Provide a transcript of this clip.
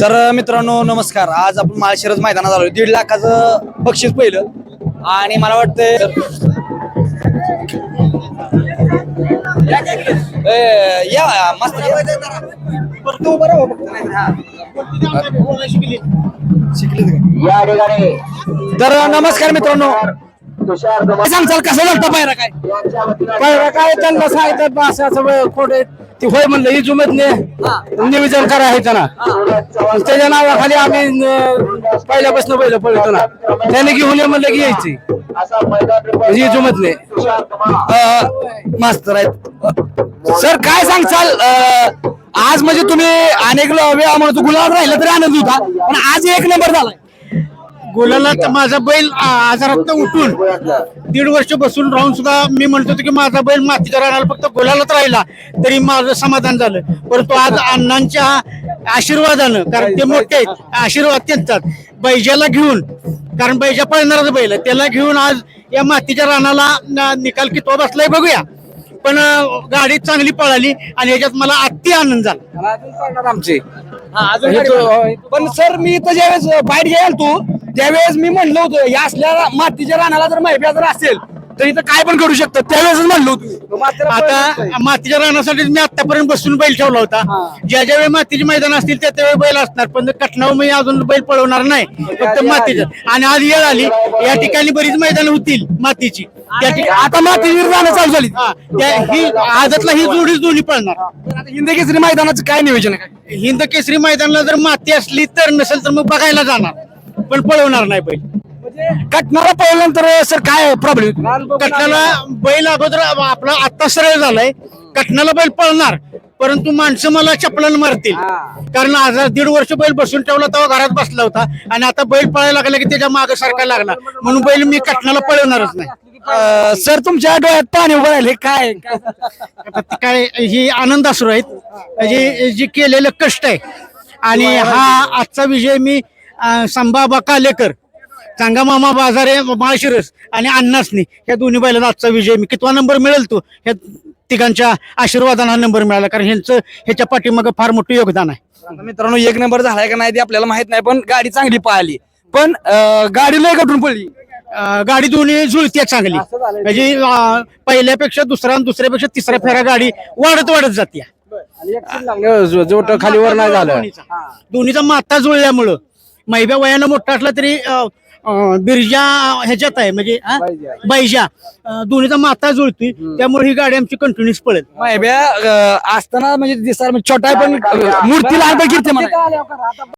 तर मित्रांनो नमस्कार. आज आपण माळशिरस मैदानात आलो दीड लाखाचं बक्षीस पहिलं. आणि मला वाटतंय या मस्त. तर नमस्कार मित्रांनो. सांगचाल कसं झालं पायरा काय? पहिला काय? त्यांना सांगितलं बा असं खोटे ती होय म्हणलं ही जुमत निवेदन करा हे त्यांना. त्याच्या नावाखाली आम्ही पहिल्यापासून पहिलं पळतो ना. त्याने घेऊन ये म्हणलं की यायची. ही जुमत नाही. मास्तर आहेत सर काय सांगचाल आज म्हणजे तुम्ही अनेक वेळा म्हणतो गुलाब राहिला तरी आनंद होता. पण आज एक नंबर झालाय. गुलाला तर माझा बैल आ- आजारात उठून दीड वर्ष बसून राहून सुद्धा मी म्हणतो होतो की माझा बैल मातीच्या राहणार फक्त गुलालात राहिला तरी माझं समाधान झालं. परंतु आज अण्णांच्या आशीर्वादानं कारण ते मोठे आहेत आशीर्वाद त्यांचाच बैजाला घेऊन कारण बैजा पळणारच बैल. त्याला घेऊन आज या मातीच्या रानाला निकाल कितवा बसलाय बघूया. पण अं, गाडी चांगली पळाली आणि याच्यात मला अति आनंद झाला. आमचे. पण सर मी तर ज्यावेळेस बाहेर घ्याल तू त्यावेळेस मी म्हणलं होतं या असल्या मातीच्या रानाला जर माहिती जर असेल तर इथं काय पण करू शकतं. त्यावेळेस म्हणलो होतो आता मातीच्या रानासाठी मी आतापर्यंत बसून बैल ठेवला होता. ज्या ज्या वेळी मातीची मैदान असतील त्या त्यावेळी बैल असणार. पण कटनाव मी अजून बैल पळवणार नाही. फक्त मातीचं. आणि आज येळ आली. या ठिकाणी बरीच मैदान होतील मातीची. त्या ठिकाणी आता मातीची रानं चालू झाली. हा, त्या- ही ही जोडीच दोन्ही पळणार. आता हिंद केसरी मैदानाचं काय नियोजन आहे? काय हिंद केसरी मैदानाला जर माती असली तर नसेल तर मग बघायला जाणार. पण पळवणार नाही बैल. कटणारा पळल्यानंतर सर काय प्रॉब्लेम कटणाला बैल अगोदर आपला आत्ता सरळ झालाय. कटणाला बैल पळणार परंतु माणसं मला चपलान मारतील. कारण आज दीड वर्ष बैल बसून ठेवला तेव्हा घरात बसला होता. आणि आता बैल पळायला लागला की त्याच्यामागे सारखा लागला. म्हणून बैल मी कटणाला पळवणारच नाही. सर तुमच्या डोळ्यात पाणी उभं राहिले काय? काय ही आनंद असू आहेत जे जे केलेलं कष्ट आहे. आणि हा आजचा विजय मी संभाबा कालेकर चांगा मामा बाजारे माळशिरस आणि अण्णासनी ह्या दोन्ही बैलांचा आजचा विजय मी कितवा नंबर मिळेल तो? ह्या तिघांच्या आशीर्वादाने हा नंबर मिळाला कारण ह्यांचं ह्याच्या पाठीमागं फार मोठं योगदान आहे. आता मित्रांनो एक नंबर झालाय का नाही ते आपल्याला माहीत नाही पण गाडी चांगली पळाली. पण अं, गाडी लय कटून पडली. अं, गाडी दोन्ही जुळते चांगली. म्हणजे अं, पहिल्यापेक्षा दुसऱ्या आणि दुसऱ्यापेक्षा तिसऱ्या फेरा गाडी वाढत वाढत जाते जोट खालीवर नाही झालं. दोन्हीचा. दोन्हीचा माता जुळल्यामुळं. मैब्या वयानं मोठा असला तरी अं, अं, बिरजा ह्याच्यात आहे म्हणजे हा? बैजा. अं, दोन्हीचा माता जुळतोय. त्यामुळे ही गाडी आमची कंटिन्युअस पळेल. माहिब्या असताना म्हणजे दिसायला म्हणजे छोटा आहे पण अं, मूर्ती लहान पण कीर्ती म्हणा